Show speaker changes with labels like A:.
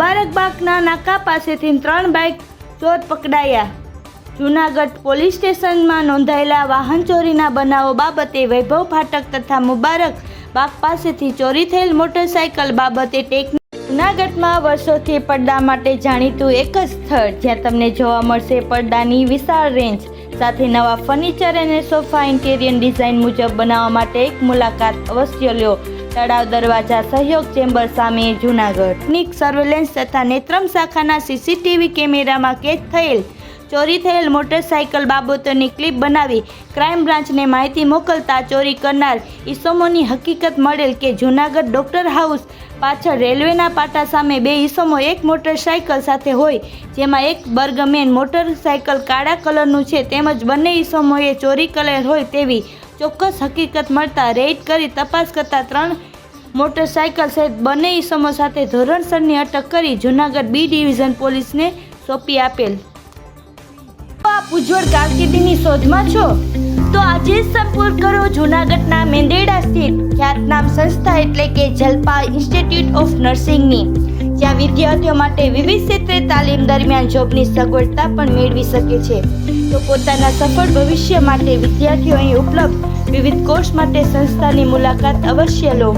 A: મુબારકબાગના નાકા પાસેથી ત્રણ બાઇક ચોર પકડાયા. જૂનાગઢ પોલીસ સ્ટેશનમાં નોંધાયેલા વાહન ચોરીના બનાવો બાબતે વૈભવ ફાટક તથા મુબારક બાગ પાસેથી ચોરી થયેલ મોટરસાયકલ બાબતે ટેક જૂનાગઢમાં વર્ષોથી પડદા માટે જાણીતું એક જ સ્થળ, જ્યાં તમને જોવા મળશે પડદાની વિશાળ રેન્જ, સાથે નવા ફર્નિચર અને સોફા ઇન્ટેરિયર ડિઝાઇન મુજબ બનાવવા માટે એક મુલાકાત અવશ્ય લ્યો તળાવ દરવાજા સહયોગ ચેમ્બર સામે જૂનાગઢ. નિક સર્વેલન્સ તથા નેત્રમ શાખાના સીસીટીવી કેમેરામાં કેદ થયેલ, ચોરી થયેલ મોટરસાયકલ બાબતોની ક્લિપ બનાવી ક્રાઇમ બ્રાન્ચને માહિતી મોકલતા ચોરી કરનાર ઈસમોની હકીકત મળેલ કે જૂનાગઢ ડોક્ટર હાઉસ પાછળ રેલવેના પાટા સામે બે ઈસમો એક મોટરસાયકલ સાથે હોય, જેમાં એક બર્ગમેન મોટરસાયકલ કાળા કલરનું છે, તેમજ બંને ઈસમોએ ચોરી કરેલ હોય તેવી ચોક્કસ હકીકત મળતા રેડ કરી તપાસ કરતા ત્રણ મોટરસાયકલ સહિત બંને ઈસમો સાથે ધોરણસરની અટક કરી જૂનાગઢ બી ડિવિઝન પોલીસને સોંપી આપેલ. આપ ઉજ્જવળ કારકિર્દીની શોધમાં છો? તો આજે સંપૂર્ણ કરો જૂનાગઢના મેંદેડા સ્થિત. ખ્યાતનામ સંસ્થા એટલે કે જલપા ઇન્સ્ટિટ્યૂટ ઓફ નર્સિંગની. જ્યાં વિદ્યાર્થીઓ માટે વિવિધ ક્ષેત્રે તાલીમ દરમિયાન જોબની સગવડતા પણ મેળવી શકે છે. તો પોતાના સફળ ભવિષ્ય માટે વિદ્યાર્થીઓ અહીં ઉપલબ્ધ. વિવિધ કોર્સ માટે સંસ્થાની મુલાકાત અવશ્ય લો.